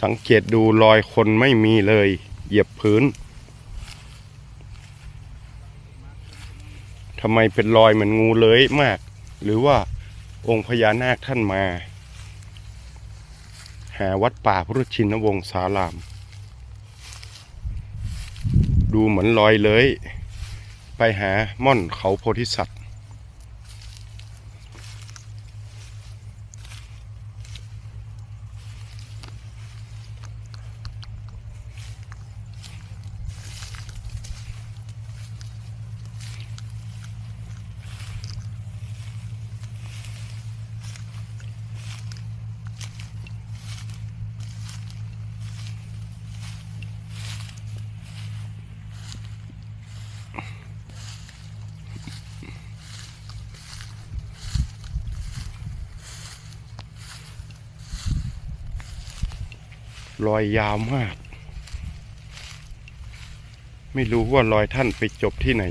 สังเกตดูรอยคนไม่มีเลย เหยียบพื้นทำไมเป็นรอยเหมือนงูเลื้อยมาก หรือว่าองค์พญานาคท่านมา หาวัดป่าพุทธชินวงศาราม ดูเหมือนรอยเลื้อยไปหาม่อนเขาโพธิสัตว์ รอยยาวมาก ไม่รู้ว่ารอยท่านไปจบที่ไหน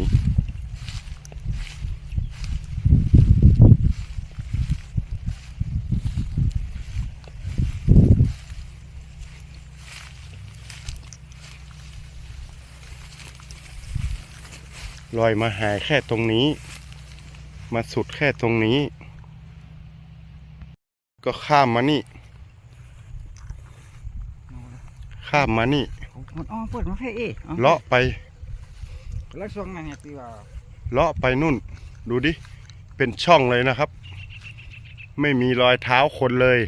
รอยมาหายแค่ตรงนี้ มาสุดแค่ตรงนี้ ก็ข้ามมานี่ ข้ามมานี่ มันอ๋อเปิดมาให้เอเลาะไปแล้วช่วงนั้นเนี่ยที่ว่าเลาะไปนู่น ดูดิ เป็นช่องเลยนะครับ ไม่มีรอยเท้าคนเลย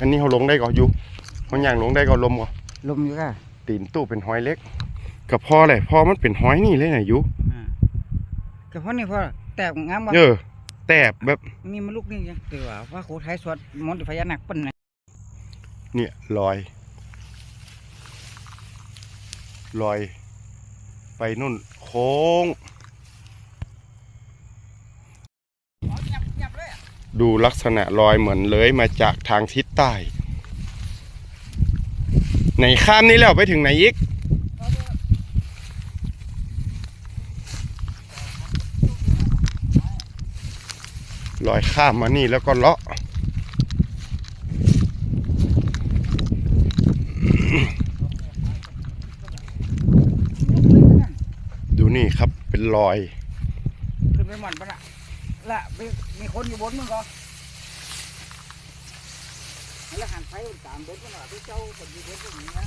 อันนี้เขาลงได้ก่อนอยู่เขาอย่างลงได้ก่อนลมก่อนลมอยู่ค่ะ ตีนตู้เป็นหอยเล็กกับพอเลยพอมันเป็นหอยนี่เลยนะอยู่ก็เพราะนี่พอแตกงามว่าเออแตบแบบมีมาลูกนี่ยังที่ว่าว่าโคไทยสวดมนต์พญานาคปั้นนะเนี่ยรอยรอย ไปนู่นโค้งยับเลยอะดูลักษณะรอยเหมือนเลื้อยมาจากทางทิศใต้ ไหนข้ามนี้แล้วไปถึงไหนอีกรอยข้ามมานี่แล้วก็เลาะดูนี่ครับเป็นรอย ขึ้นไปหมันปะละละมีมีคนอยู่บนมึงก็ แล้วหันไปตามเด็กมันว่าที่เจ้าคนอยู่นตรงนี้นะ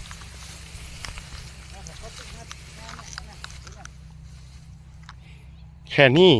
แล้วเขาตึ้งนัดแค่นี้